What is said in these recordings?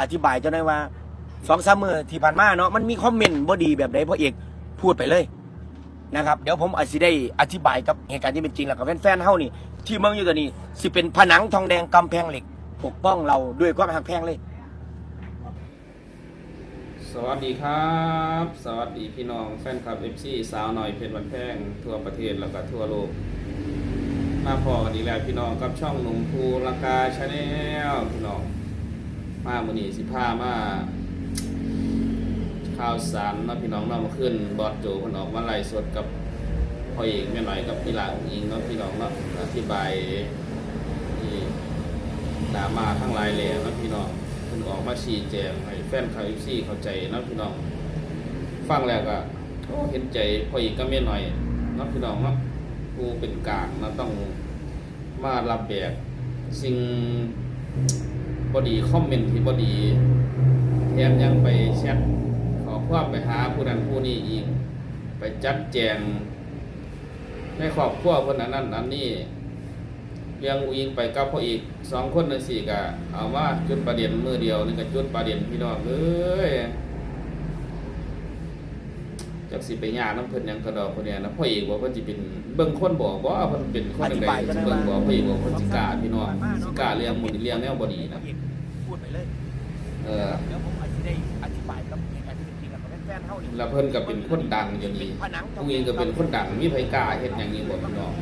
อธิบายเจ้าหน่อยว่าสองสามมือที่ผ่านมาเนาะมันมีคอมเมนต์บ่ดีแบบใดพ่อเอกพูดไปเลยนะครับ เดี๋ยวผมอาจสิได้อธิบายกับเหตุการณ์ที่เป็นจริงแล้วกับแฟนๆเฮานี่ ที่เมืองอยู่ตอนนี้สิเป็นผนังทองแดงกำแพงเหล็ก ปกป้องเราด้วยความหักแพงเลย สวัสดีครับ สวัสดีพี่น้องแฟนคลับ FC สาวหน่อยเพชรวันแพงทั่วประเทศแล้วก็ทั่วโลก มาพอกันอีกแล้วพี่น้องกับช่องหนุ่มภูลังกาชาแนลพี่น้อง มามือนี้สิพามาข่าวสารเนาะพี่น้องเนาะมาขึ้น บอดโจเพิ่นออกมาไล่สดกับพ่อเอกแม่หน่อยกับพี่หลานอิงเนาะพี่น้องเนาะอธิบายที่ดราม่าทั้งหลายแหล่เนาะพี่น้องเพิ่นออกมาชี้แจงให้แฟนคลับ FC เข้าใจเนาะพี่น้อง ฟังแล้วก็เห็นใจพ่อเอกกับแม่หน่อยเนาะพี่น้องเนาะผู้เป็นกลางเนาะต้องมารับแบกสิ่ง บอดีคอมเมนต์ที่บอดีแถมยังไปแชทขอความไปหาผู้นั้นผู้นี้อีก ไปจัดแจงในครอบครัวคนนั้นนั้นอันนี้เลี้ยงอุยิงไปกับพ่ออีกสองคนนั่นสี่กะเอาว่าจุดประเด็นมือเดียวนี่ก็จุดประเด็นพี่น้องเอ้ย จากสิไปยากน้ำเพิ่นหยังกระดอกคนเนี้ยนะพ่อเอกบอกว่าจะเป็นเบิ่งคนบอกว่าเพิ่นเป็นคนจังอธิไดบายก็ได้เบิ่งบอกว่าพ่อเอกบอกคนสิกล้าพี่น้องสิกล้าเลี้ยงหมดเลี้ยงแนวบ่ดีนะพูดไปเลยเออเดี๋ยวผมอาจจะได้อธิบายกับเหตุการณ์ที่เป็นจริงแล้วกับแฟนๆเฮานี่แล้วเพิ่นก็เป็นคนดังอย่างนี้ผนังทองผู้แดหญิงก็เป็นคนดังมีไผกล้าเฮ็ดอย่างนี้บ่พี่น้อง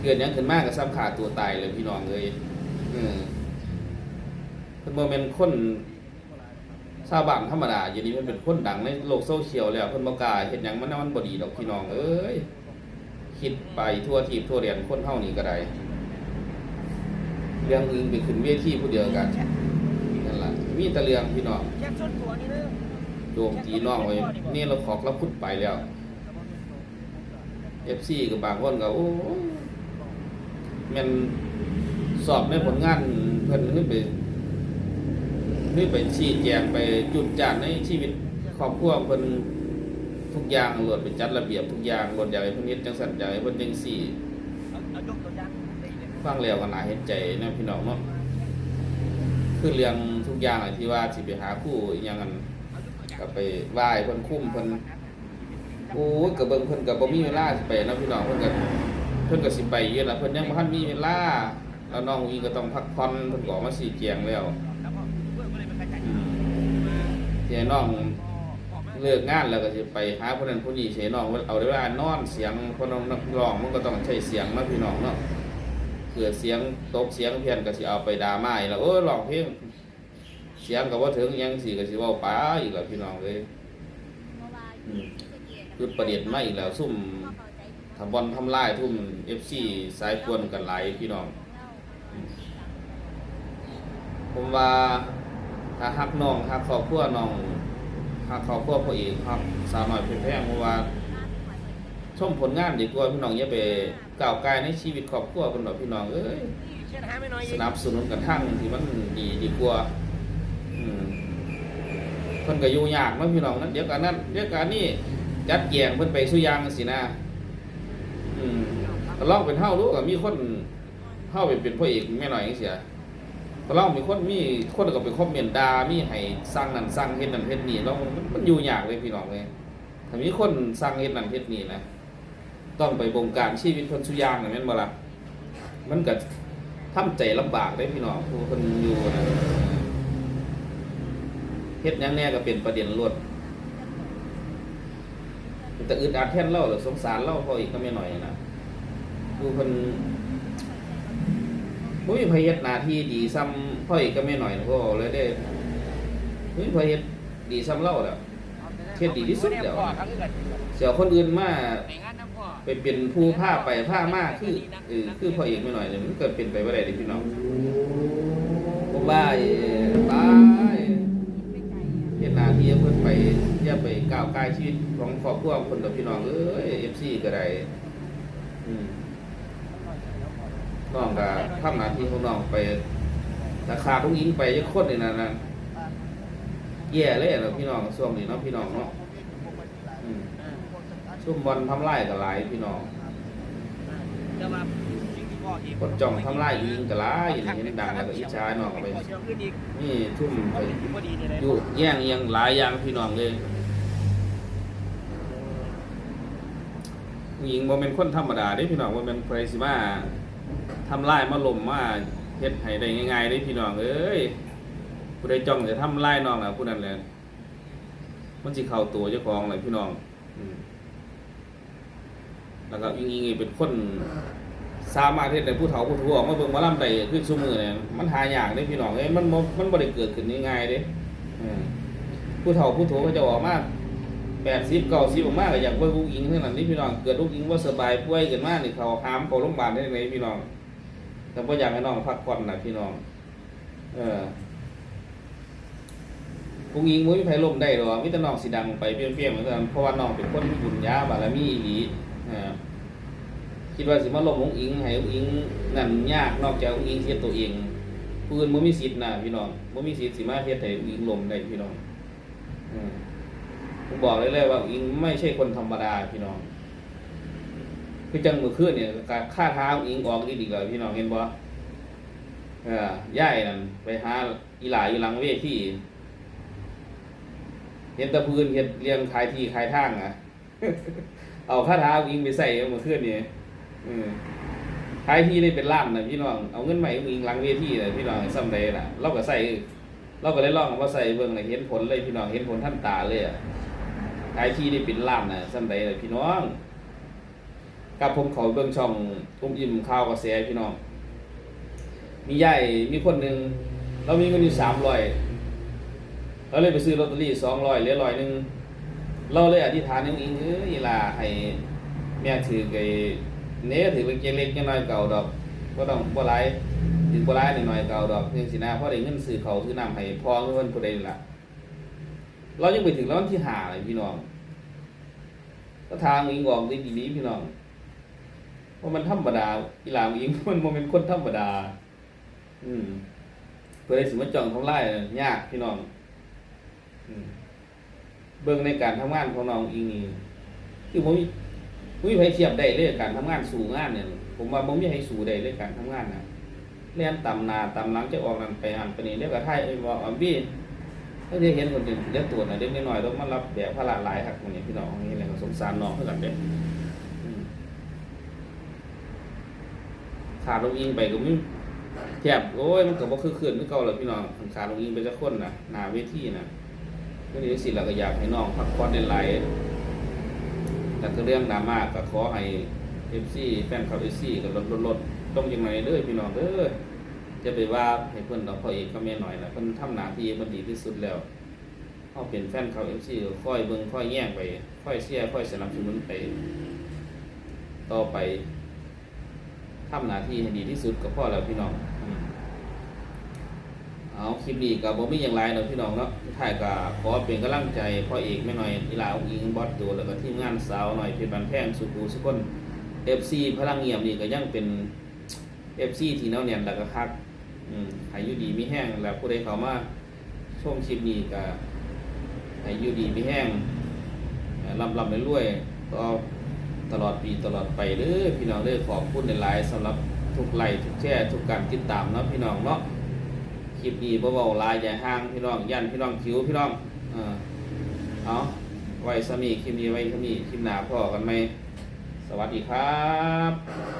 เกิดหยังขึ้นมาก็ซ้ำขาดตัวตายเลยพี่น้องเลยเออเพิ่นบ่แม่นคน ชาวบ้านธรรมดาอย่างนี้มันเป็นคนดังในโลกโซเชียลแล้วเพิ่นบ่กล้าเฮ็ดหยังมันมันบ่ดีดอกพี่น้องเอ้ยคิดไปทั่วทีบทั่วแดนคนเฮานี่ก็ได้เรื่องอื่นไปขึ้นเวทีผู้เดียวกันนั่นล่ะมีแต่เรื่องพี่น้องแค่ส่วนตัวนี่เด้อโยมจีน้องไว้นี่เราขอกเราพุดไปแล้วเอฟซีกับบางคนก็โอ้ยแมันสอบในผลงานเพิ่นขึ้นไป ขึ้ไปชี้แจงไปจุดจานในชีวิตครอบครัวเพิ่นทุกอย่างรวดไปจัดระเบียบทุกอย่างรวดอย่างไรเพิ่นเฮ็ดจังสั่นอย่างไรเพิ่นจังสี่เอาเอายกตัวอย่างได้เลยฟังแล้วก็น่าเห็นใจนะพี่น้องเนาะคือเรื่องทุกอย่างอะที่ว่าสิไปหาคู่อหย่างนั้นก็ไปไหว้เพิ่นคุ้มเพิ่นโอ้ยก็เบิ่งเพิ่นก็บ่มีเวลาสิไปเนาะพี่น้องเพิ่นก็เพิ่นก็สิไปอยู่ล่ะเพิ่นยังบ่ทันมีเวลาแล้วน้องอีก็ต้องพักผ่อนเพิ่นก็อกมาสี่แจงแล้ว ให้น้องเลิกงานแล้วก็สิไปหาผู้นั้นผู้นี้สิให้น้องเอาเวลานอนเสียงคนน้องนักร้องมันก็ต้องใช้เสียงเนาะพี่น้องเนาะเกิดเสียงตกเสียงเพี้ยนก็สิเอาไปด่ามาอีกแล้วโอ้ยร้องเพลงเสียงก็บ่ถึงหยังสิก็สิเว้าไปอีกแล้วพี่น้องเอ้ยอืมจุดประเด็นมาอีกแล้วซุ่มทำบอลทำลายทุ่มเอฟซีสายกวนกันหลายพี่น้องอืมผมว่า ถ้าฮักน้องฮักครอบครัวน้องฮักครอบครัวพ่อเอกฮักสาวน้อยเพื่อนแพงเพราะว่าชมผลงานดีกว่าพี่น้องอย่าไปก้าวไกลในชีวิตครอบครัวคนดอกพี่น้องเอ้ยสนับสนุนกันทั้งที่มันดีดีกว่าอืมเพิ่นก็อยู่ยากนะพี่น้องนั้นเดี๋ยวกันนั้นเดี๋ยวกันนี่จัดแยงเพิ่นไปสุยางสินะอืมก็ลองเป็นเฮาดูก็มีคนเฮาไปเป็นพระเอกแม่หน้อยจัง ซี่ก็ลองมีคนมีคนก็ไปคอมเมนต์ด่ามีให้สั่งนั่นสั่งเฮ็ดนั่นเฮ็ดนี่แล้วมันมันอยู่ยากเลยพี่น้องเลยถ้ามีคนสั่งเฮ็ดนั่นเฮ็ดนี่นะต้องไปบงการชีวิตเพิ่นสุยางน่ะแม่นบ่ล่ะมันก็ทำใจลำบากได้พี่น้องผู้คนอยู่นะเฮ็ดยังแน่ก็เป็นประเด็นรวดแต่อึดอัดแท่นเล่าหรือสงสารเล่าพออีกก็ไม่หน่อยนะดูคน บ่มีพเฮ็ดหน้าที่ดีซ้ำพ่ออีกก็ไม่หน่อยนะพ่อเลยได้บ่มีพเฮ็ดดีซ้ำเล่าแล้วเฮ็ดดีที่สุดแล้วเสียคนอื่นมาไปเป็นผู้ผ้าไปผ้ามากคือเออคือพ่อเอกไม่หน่อยเนี่ยมันเกิดเป็นไปบ่ได้เดิพี่น้องผมว่าเอ่อตายเฮ็ดหน้าที่เพิ่นไปอย่าไปก้าวไกลชีวิตของครอบครัวคนกับพี่น้องเอ้ย FC ก็ได้อืม น้องก็ทำหน้าที่ของน้องไปราคาทุกยิงไปจักคนนี่นั่นน่ะแย่เลยเนาะพี่น้องช่วงนี้เนาะพี่น้องเนาะซุ่มบอลทำลายกับหลายพี่น้องคนจ้องทำลายอิงก็หลายนี่เห็นดังแล้วก็อิจฉาน้องไปนี่ทุ่มไปอยู่แย่งยังหลายอย่างพี่น้องเลยผู้หญิงบ่เป็นคนธรรมดาเด้พี่น้องบ่แม่นไผสิมา ทำลายมาลมมาเฮ็ดให้ได้ง่ายๆเด้พี่น้องเอ้ยผู้ใดจ้องจะทำลายน้องน่ะผู้นั้นแหละมันสิเข้าตัวเจ้าของเลยพี่น้องแล้วก็อิงอิงเป็นคนสามารถเฮ็ดให้ผู้เฒ่าผู้ทูออกมาเบิ่งมาล่ำได้คือซุมือเนี่ยมันหายากเด้พี่น้องเอ้ยมันมันบ่ได้เกิดขึ้นง่ายๆเด้ผู้เฒ่าผู้โถก็จะออกมา 80 90ออกมากอยากเบิ่งลูกอิงเท่านั้นนี่พี่น้องเกิดลูกอิงบ่าสบายป่วยขึ้นมากนี่เขาหามเขาโรงพยาบาลได้ไหนพี่น้อง แต่บ่อยากให้น้องพักผ่อนนะพี่น้อง เออผู้หญิงบ่มีไผล้มได้หรอมีแต่น้องสิดังไปเปรี้ยงๆเหมือนกันเพราะว่าน้องเป็นคนมีบุญญาบารมีอีหลีอคิดว่าสิมาลงองอิงให้องอิงนั่นยากนอกจากองอิงเฮ็ดตัวเองผู้อื่นบ่มีสิทธิ์นะพี่น้องบ่มีสิทธิ์สิมาเฮ็ดให้องอิงลมได้พี่น้องอืม ผมบอกเลยเลยว่าอิงไม่ใช่คนธรรมดาพี่น้อง คือจังมื้อคืนเนี่ยการค่าท้าอิงออกนี่ดีกว่าพี่น้องเห็นบ่เออย่ายนั่นไปหาอีหลาอยู่หลังเวทีเห็นตะพื้นเฮ็ดเรียงขายที่ขายทางอะ เอาค่าท้าอิงไปใส่เมื่อคืนเนี่อืมท้ายที่ได้เป็นล้านนะพี่น้อง เอาเงินใหม่อิงหลังเวทีนะพี่น้องซ้ำใดล่ะ เราก็ใส่เราก็ได้ลองเอาใส่เบิ่งเลยเห็นผลเลยพี่น้องเห็นผลท่านตาเลยอะ ท้ายที่ได้เป็นล้านนะซ้ำใดเลยพี่น้องกับผมเขาเบิ่งช่องอุ้มอิ่มข่าวกระแสพี่น้อง มีใหญ่มีคนหนึ่งเรามีเงินอยู่สามร้อยเราเลยไปซื้อลอตเตอรี่สองร้อยเหลือร้อยหนึ่งเราเลยอธิษฐานนึงอิงเอ้ยล่ะให้แม่ถือไอ้เนี้อถือเป็นเกเล็กน้อยเก่าดอกก็ต้องบ่หลายถึงบ่หลายน้อยเก่าดอกเพียงสินะเพราะได้เงินซื้อเขาซื้อน้ำให้พ่อเพิ่นผู้ใดนั่นล่ะ เรายังไปถึงแล้ววันที่หาเลยพี่น้องก็ทางอิงออกได้ดีๆพี่น้องเพราะมันธรรมดาอีหลามอิงมันบ่แม่นคนธรรมดา อืมเพื่อได้สิมาจองทำลายน่ะยากพี่น้องเบิ่งในการทำงานของน้องอิงนี่คือผมมุ้ยไผเทียบได้เลยการทำงานสู่งานเนี่ย ผมว่าบ่มีให้สู่ได้เลยการทำงานนะเรียนตำนาตำหลังจะออกนั่นไปหันไปนี่เรียกว่าไทยเอ้ยบอกอะบี้ ถ้าได้เห็นคนอื่นเรียกตัวน่ะเด็กน้อยต้องมารับแบบภาระหลายครับคนนี้พี่น้องนี่แหละก็สงสารน้องเท่ากันเด้อืมขาดลงอิงไปก็มีแทบโอ้ยมันก็บ่คือคืนคือเก่าแล้วพี่น้องขาดลงอิงไปจักคนน่ะหนาเวทีนะก็นี่สิเราก็อยากให้น้องพักผ่อนได้หลายแต่ก็เรื่องดราม่าก็ขอให้เอฟซีแฟนคลับเอฟซีก็ลดลดลดต้องยังไงเด้อพี่น้องเด้อ จะไปว่าให้เพิ่อนดอกพ่อเอกก็แม่น้อยนะเพิ่อนทำหน้าที่มันดีที่สุดแล้วเฮาเป็นแฟนคลับเอฟซีค่อยเบิ่งค่อยแย่งไป ค่อยเชียร์ค่อยสนับสนุนไปต่อไปทำหน้าที่ให้ดีที่สุดก็พอแล้วพี่น้องอืมเอาคลิปนี้ก็บ่มีอย่างไรเนาพี่น้องเนาะท้ายก็ขอเป็นกำลังใจพ่อเอกแม่น้อยอีหลาอุ้งอิงบอสโจแล้วก็ทีมงานสาวหน่อยเพชรบันแพงสุกูสุคน FC พลังเงียบนี่ก็ยังเป็น FC ที่แน่วแน่นแล้วก็คัก อืมให้อยู่ดีมีแห้งแล้วผู้ใดเขามาชมคลิปนี้ก็ให้อยู่ดีมีแห้งเอ่อลำลำรวยก็ตลอดปีตลอดไปเด้อพี่น้องเด้อขอบคุณหลายสำหรับทุกไลค์ทุกแชร์ทุกการติดตามเนาะพี่น้องเนาะคลิปนี้บ่เบาหลายอย่ห่างพี่น้องยันพี่น้องคิ้วพี่น้องเออเอาไว้สมีคลิปนี้ไว้สมีคลิปหนาพ่อกันไหมสวัสดีครับ